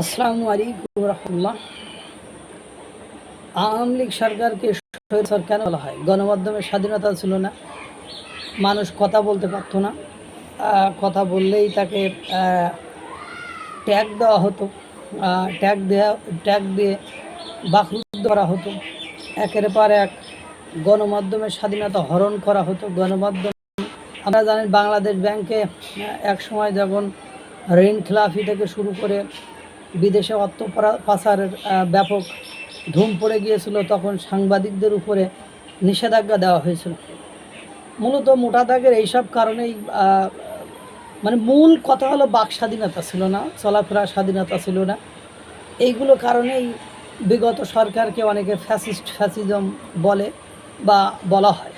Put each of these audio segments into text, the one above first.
আসসালামু আলাইকুম রহমতুল্লাহ। আওয়ামী লীগ সরকারকে সরকার বলা হয়। গণমাধ্যমের স্বাধীনতা ছিল না। মানুষ কথা বলতে পারতো না। কথা বললেই তাকে ট্যাগ দেওয়া হতো। ট্যাগ দেওয়া ট্যাগ দিয়ে বাকরুদ্ধ করা হতো। একের পর এক গণমাধ্যমের স্বাধীনতা হরণ করা হতো। গণমাধ্যম, আমরা জানেন বাংলাদেশ ব্যাংকে এক সময় যখন ঋণ খেলাফি থেকে শুরু করে বিদেশে অর্থ পাচারের ব্যাপক ধুম পড়ে গিয়েছিল, তখন সাংবাদিকদের উপরে নিষেধাজ্ঞা দেওয়া হয়েছিল। মূলত মোটা দাগের এইসব কারণেই মানে মূল কথা হলো বাক স্বাধীনতা ছিল না চলাফেরার স্বাধীনতা ছিল না। এইগুলো কারণেই বিগত সরকারকে অনেকে ফ্যাসিস্ট ফ্যাসিজম বলে বা বলা হয়।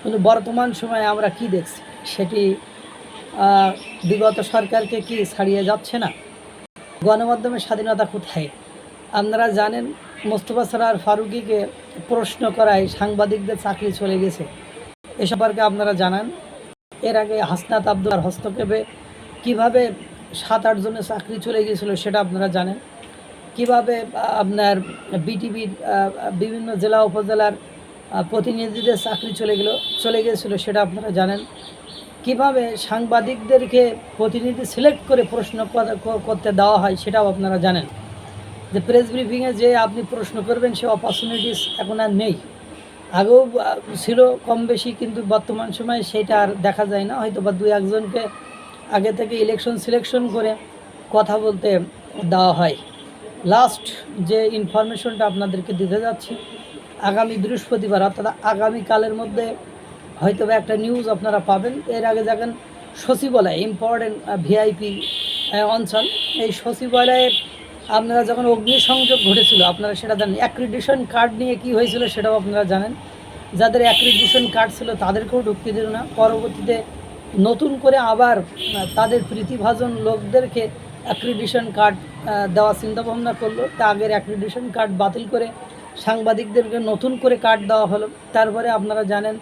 কিন্তু বর্তমান সময়ে আমরা কি দেখছি? সেটি বিগত সরকারকে কি ছাড়িয়ে যাচ্ছে না? গণমাধ্যমের স্বাধীনতা কোথায়? আপনারা জানেন, মোস্তফা সরার ফারুকিকে প্রশ্ন করায় সাংবাদিকদের চাকরি চলে গেছে। এ সম্পর্কে আপনারা জানান, এর আগে হাসনাত আব্দুল্লার হস্তক্ষেপে কীভাবে সাত, আট জনের চাকরি চলে গিয়েছিল সেটা আপনারা জানেন। কীভাবে আপনার বিটিভির বিভিন্ন জেলা উপজেলার প্রতিনিধিদের চাকরি চলে গেল, চলে গিয়েছিল সেটা আপনারা জানেন। কীভাবে সাংবাদিকদেরকে প্রতিনিধি সিলেক্ট করে প্রশ্ন করতে দেওয়া হয় সেটাও আপনারা জানেন। যে প্রেস ব্রিফিংয়ে যে আপনি প্রশ্ন করবেন সে অপরচুনিটিস এখন আর নেই। আগেও ছিল কম বেশি কিন্তু বর্তমান সময়ে সেটা আর দেখা যায় না। হয়তো বা দুই একজনকে আগে থেকে ইলেকশন সিলেকশন করে কথা বলতে দেওয়া হয়। লাস্ট যে ইনফরমেশনটা আপনাদেরকে দিতে যাচ্ছি, আগামী বৃহস্পতিবার অর্থাৎ আগামীকালের মধ্যে হয়তো একটা নিউজ আপনারা পাবেন। এর আগে দেখেন সচিবালয় ইম্পর্টেন্ট ভিআইপি অঞ্চল। এই সচিবালয়ে আপনারা যখন অগ্নিসংযোগ ঘটেছিল, আপনারা সেটা জানেন। অ্যাক্রিডিশন কার্ড নিয়ে কি হয়েছিল সেটাও আপনারা জানেন। যাদের অ্যাক্রিডিশন কার্ড ছিল তাদেরকেও ঢুকতে দিল না। পরবর্তীতে নতুন করে আবার তাদের প্রীতিভাজন লোকদেরকে অ্যাক্রিডিশন কার্ড দেওয়া চিন্তাভাবনা করল। তা আগের অ্যাক্রিডিশন কার্ড বাতিল করে সাংবাদিকদেরকে নতুন করে কার্ড দেওয়া হলো। তারপরে আপনারা জানেন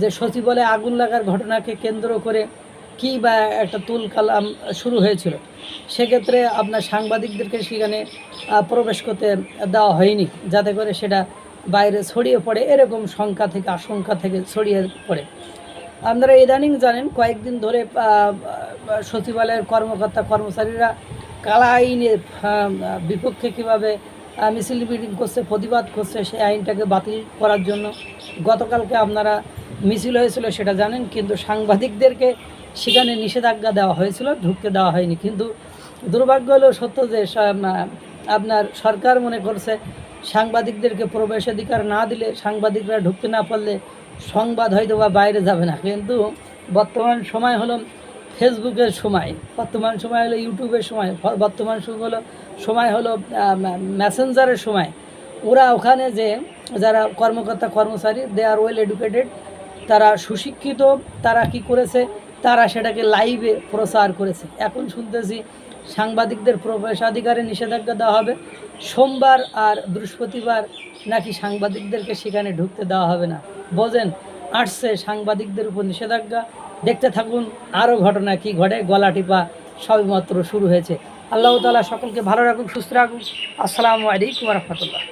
যে সচিবালয়ে আগুন লাগার ঘটনাকে কেন্দ্র করে কী বা একটা তুল কালাম শুরু হয়েছিল, সেক্ষেত্রে আপনার সাংবাদিকদেরকে সেখানে প্রবেশ করতে দেওয়া হয়নি, যাতে করে সেটা বাইরে ছড়িয়ে পড়ে, এরকম শঙ্কা থেকে, আশঙ্কা থেকে ছড়িয়ে পড়ে। আপনারা ইদানিং জানেন, কয়েকদিন ধরে সচিবালয়ের কর্মকর্তা কর্মচারীরা কালা আইনের বিপক্ষে কীভাবে মিছিল মিটিং করছে, প্রতিবাদ করছে সেই আইনটাকে বাতিল করার জন্য গতকালকে আপনারা মিছিল হয়েছিল সেটা জানেন, কিন্তু সাংবাদিকদেরকে সেখানে নিষেধাজ্ঞা দেওয়া হয়েছিল, ঢুকতে দেওয়া হয়নি। কিন্তু দুর্ভাগ্য হলেও সত্য যে আপনার সরকার মনে করছে সাংবাদিকদেরকে প্রবেশাধিকার না দিলে সাংবাদিকরা ঢুকতে না পারলে সংবাদ হয়তো বা বাইরে যাবে না। কিন্তু বর্তমান সময় হলো ফেসবুকের সময়, বর্তমান সময় হলো ইউটিউবের সময় বর্তমান সময় হলো সময় হলো মেসেঞ্জারের সময়। ওরা ওখানে যে, যারা কর্মকর্তা, কর্মচারী দে আর ওয়েল এডুকেটেড তারা সুশিক্ষিত, তারা কি করেছে? তারা সেটাকে লাইভে প্রচার করেছে। এখন শুনতেছি সাংবাদিকদের প্রবেশাধিকারে নিষেধাজ্ঞা দেওয়া হবে। সোমবার আর বৃহস্পতিবার নাকি সাংবাদিকদেরকে সেখানে ঢুকতে দেওয়া হবে না। বোঝেন, আসছে সাংবাদিকদের উপর নিষেধাজ্ঞা। দেখতে থাকুন আরও ঘটনা কি ঘটে। গলা টিপা সবেমাত্র শুরু হয়েছে। আল্লাহ তালা সকলকে ভালো রাখুক, সুস্থ রাখুক। আসসালামু আলাইকুম রহমতুল্লাহ।